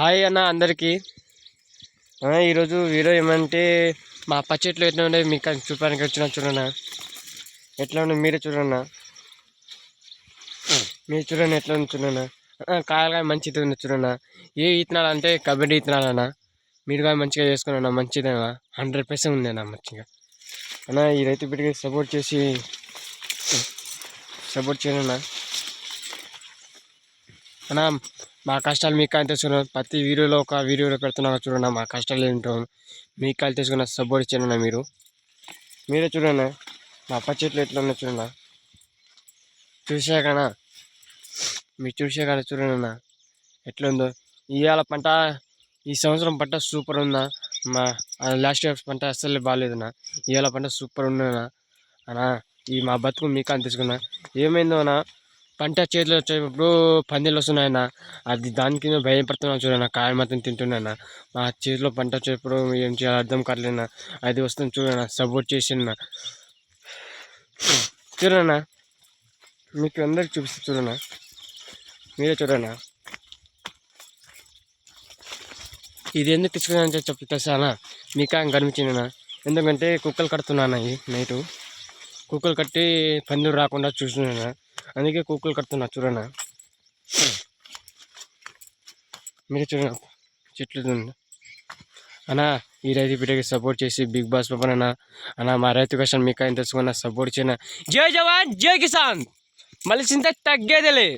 Hi అన్న అందరికీ. ఈరోజు వీడియో ఏమంటే మా పచ్చెట్లు ఎట్లా ఉండే మీకు చూపడానికి వచ్చిన చూడన్నా ఎట్లా ఉండే మీరే చూడన్నా మీరు చూడండి ఎట్లా ఉంది చూడన్నా ఆ, మంచిది ఉంది చూడన్నా ఏ ఇతనాలు అంటే కబడ్డీ ఇత్తనాలన్నా మీరు కానీ మంచిగా చేసుకున్నా మంచిదేనా హండ్రెడ్ పర్సెంట్ ఉందన్నా మంచిగా. అన్నా ఈ రైతు బిడ్డకి సపోర్ట్ చేసి సపోర్ట్ చేయనన్నా అన్నా మా కష్టాలు మీకు కాదు తెలుసుకున్నాం ప్రతి వీడియోలో ఒక వీడియోలో పెడుతున్నా చూడండి మా కష్టాలు ఏంటో. మీకు కాదు తెలుసుకున్న సపోర్ట్ ఇచ్చానన్నా మీరు. మీరే చూడండి మా అప్ప చెట్లు ఎట్లా ఉన్నా చూడన్నా చూసాకనా మీరు చూసాక చూడండి అన్న ఎట్లుందో ఉందో. ఇవాళ పంట ఈ సంవత్సరం పంట సూపర్ ఉందా మా లాస్ట్ ఇయర్ పంట అస్సలు బాగాలేదన్నా ఇవాళ పంట సూపర్ ఉందన్నా. అన్నా ఈ మా బతుకు మీకు అని తీసుకున్నా ఏమైందో అన్నా? పంట చేతిలో వచ్చేటప్పుడు పందిళ్ళు వస్తున్నాయన్న. అది దానికి నేను భయపడుతున్నాను చూడన్న కాయ మాత్రం తింటున్నాను మా చేతిలో పంట వచ్చేటప్పుడు ఏం చేయాలో అర్థం కావట్లేనా అది వస్తుంది చూడన్న సపోర్ట్ చేసిన చూడన్న మీకు అందరికి చూపిస్తా చూడన్న. మీరే చూడన్న. ఇది ఎందుకు తీసుకున్నానని చెప్పి తెలుసానా మీకు ఆయన కనిపించిందన్న. ఎందుకంటే కుక్కలు కడుతున్నాను అవి నైటు. కుక్కలు కట్టి పందులు రాకుండా చూస్తున్నాను అందుకే కుక్కలు కడుతున్నా చూడనా మీరు చూడండి చెట్లు చూడండి అన్నా ఈ రైతు బిడ్డకి సపోర్ట్ చేసి బిగ్ బాస్ పవన్ అన్న. అన్న మా రైతు కష్టం మీకు ఆయన తెలుసుకున్న సపోర్ట్ చేయన. జై జవాన్ జై కిసాన్. మళ్ళీ చింత తగ్గేదేలే.